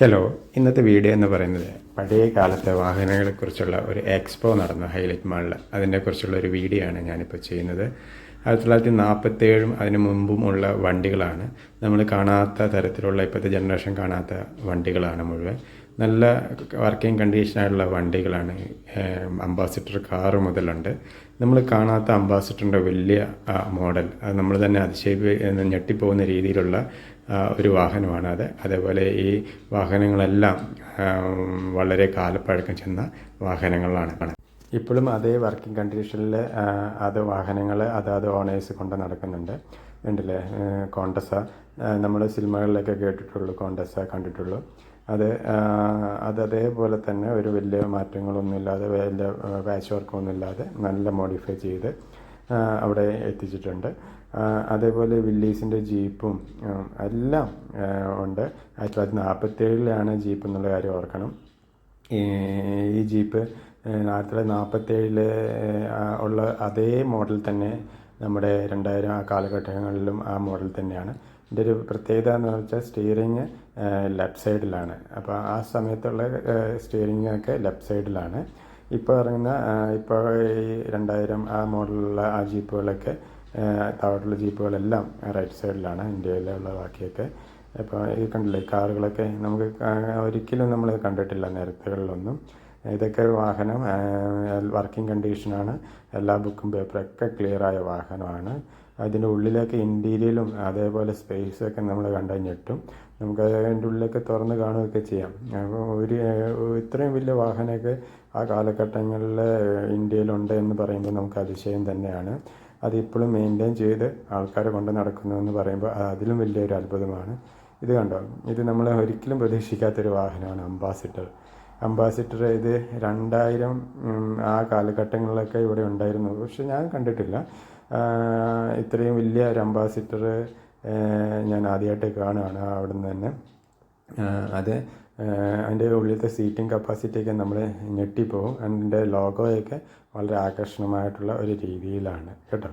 Hello ഇന്നത്തെ video എന്ന് പറയുന്നത് പഴയ കാലത്തെ വാഹനങ്ങളെക്കുറിച്ചുള്ള ഒരു എക്സ്പോ നടന്നു ഹൈലൈറ്റ് മാളിൽ അതിനെക്കുറിച്ചുള്ള ഒരു വീഡിയോ ആണ് ഞാനിപ്പോൾ ചെയ്യുന്നത്. ആയിരത്തി തൊള്ളായിരത്തി നാൽപ്പത്തേഴും അതിന് മുമ്പും ഉള്ള വണ്ടികളാണ്. നമ്മൾ കാണാത്ത തരത്തിലുള്ള ഇപ്പോഴത്തെ ജനറേഷൻ കാണാത്ത വണ്ടികളാണ് മുഴുവൻ. നല്ല വർക്കിംഗ് കണ്ടീഷനായിട്ടുള്ള വണ്ടികളാണ് അംബാസിഡർ കാറ് മുതലുണ്ട്. നമ്മൾ കാണാത്ത അംബാസിഡറിന്റെ വലിയ മോഡൽ അത് നമ്മൾ തന്നെ അതിശയിപ്പ് ഞെട്ടിപ്പോകുന്ന രീതിയിലുള്ള ഒരു വാഹനമാണ് അത്. അതേപോലെ ഈ വാഹനങ്ങളെല്ലാം വളരെ കാലപ്പഴക്കം ചെന്ന വാഹനങ്ങളാണ്. ഇപ്പോഴും അതേ വർക്കിംഗ് കണ്ടീഷനിൽ അത് വാഹനങ്ങൾ അതാത് ഓണേഴ്സ് കൊണ്ട് നടക്കുന്നുണ്ട്. ഉണ്ടല്ലേ കോണ്ടസ നമ്മൾ സിനിമകളിലൊക്കെ കേട്ടിട്ടുള്ളൂ കോണ്ടസ കണ്ടിട്ടുള്ളൂ. അത് അത് അതേപോലെ തന്നെ ഒരു വലിയ മാറ്റങ്ങളൊന്നുമില്ലാതെ വലിയ പാച്ച് വർക്കൊന്നുമില്ലാതെ നല്ല മോഡിഫൈ ചെയ്ത് അവിടെ എത്തിച്ചിട്ടുണ്ട്. അതേപോലെ വില്ലീസിന്റെ ജീപ്പും എല്ലാം ഉണ്ട്. ആയിരത്തി തൊള്ളായിരത്തി നാൽപ്പത്തേഴിലാണ് ജീപ്പ് എന്നുള്ള കാര്യം ഓർക്കണം. ഈ ജീപ്പ് ആയിരത്തി തൊള്ളായിരത്തി നാൽപ്പത്തേഴിൽ ഉള്ള അതേ മോഡൽ തന്നെ നമ്മുടെ രണ്ടായിരം ആ കാലഘട്ടങ്ങളിലും ആ മോഡൽ തന്നെയാണ്. ഇതിന്റെ ഒരു പ്രത്യേകത എന്ന് വെച്ചാൽ സ്റ്റിയറിങ് ലെഫ്റ്റ് സൈഡിലാണ് അപ്പോൾ ആ സമയത്തുള്ള സ്റ്റിയറിംഗ് ഒക്കെ ലെഫ്റ്റ് സൈഡിലാണ് ഇപ്പോൾ ഇറങ്ങുന്ന ഇപ്പോൾ ഈ രണ്ടായിരം ആ മോഡലുള്ള ആ ജീപ്പുകളൊക്കെ താഴോട്ടുള്ള ജീപ്പുകളെല്ലാം റൈറ്റ് സൈഡിലാണ് ഇന്ത്യയിലുള്ള ബാക്കിയൊക്കെ. ഇപ്പോൾ ഈ കണ്ടില്ലേ കാറുകളൊക്കെ നമുക്ക് ഒരിക്കലും നമ്മൾ കണ്ടിട്ടില്ല നിരത്തുകളിലൊന്നും. ഇതൊക്കെ വാഹനം വർക്കിംഗ് കണ്ടീഷനാണ് എല്ലാ ബുക്കും പേപ്പറൊക്കെ ക്ലിയറായ വാഹനമാണ്. അതിന്റെ ഉള്ളിലേക്ക് ഇന്റീരിയലും അതേപോലെ സ്പേസൊക്കെ നമ്മൾ കണ്ടാൽ ഞെട്ടും നമുക്ക് അതിന്റെ ഉള്ളിലൊക്കെ തുറന്ന് കാണുകയൊക്കെ ചെയ്യാം. അപ്പോൾ ഒരു ഇത്രയും വലിയ വാഹനമൊക്കെ ആ കാലഘട്ടങ്ങളിൽ ഇന്ത്യയിലുണ്ട് എന്ന് പറയുമ്പോൾ നമുക്ക് അതിശയം തന്നെയാണ്. അതിപ്പോഴും മെയിന്റെയിൻ ചെയ്ത് ആൾക്കാരെ കൊണ്ട് നടക്കുന്നു എന്ന് പറയുമ്പോൾ അത് അതിലും വലിയൊരു അത്ഭുതമാണ്. ഇത് കണ്ടോ? ഇത് നമ്മൾ ഒരിക്കലും പ്രതീക്ഷിക്കാത്തൊരു വാഹനമാണ് അംബാസിഡർ. അംബാസിഡർ ഇത് രണ്ടായിരം ആ കാലഘട്ടങ്ങളിലൊക്കെ ഇവിടെ ഉണ്ടായിരുന്നു. പക്ഷെ ഞാൻ കണ്ടിട്ടില്ല. ഇത്രയും വലിയ ഒരു അംബാസിഡർ ഞാൻ ആദ്യമായിട്ട് കാണുകയാണ് അവിടെ നിന്ന് തന്നെ അത് അതിന്റെ ഉള്ളിലത്തെ സീറ്റിംഗ് കപ്പാസിറ്റിയൊക്കെ നമ്മൾ ഞെട്ടിപ്പോവും. അതിന്റെ ലോഗോയൊക്കെ വളരെ ആകർഷണമായിട്ടുള്ള ഒരു രീതിയിലാണ്. കേട്ടോ?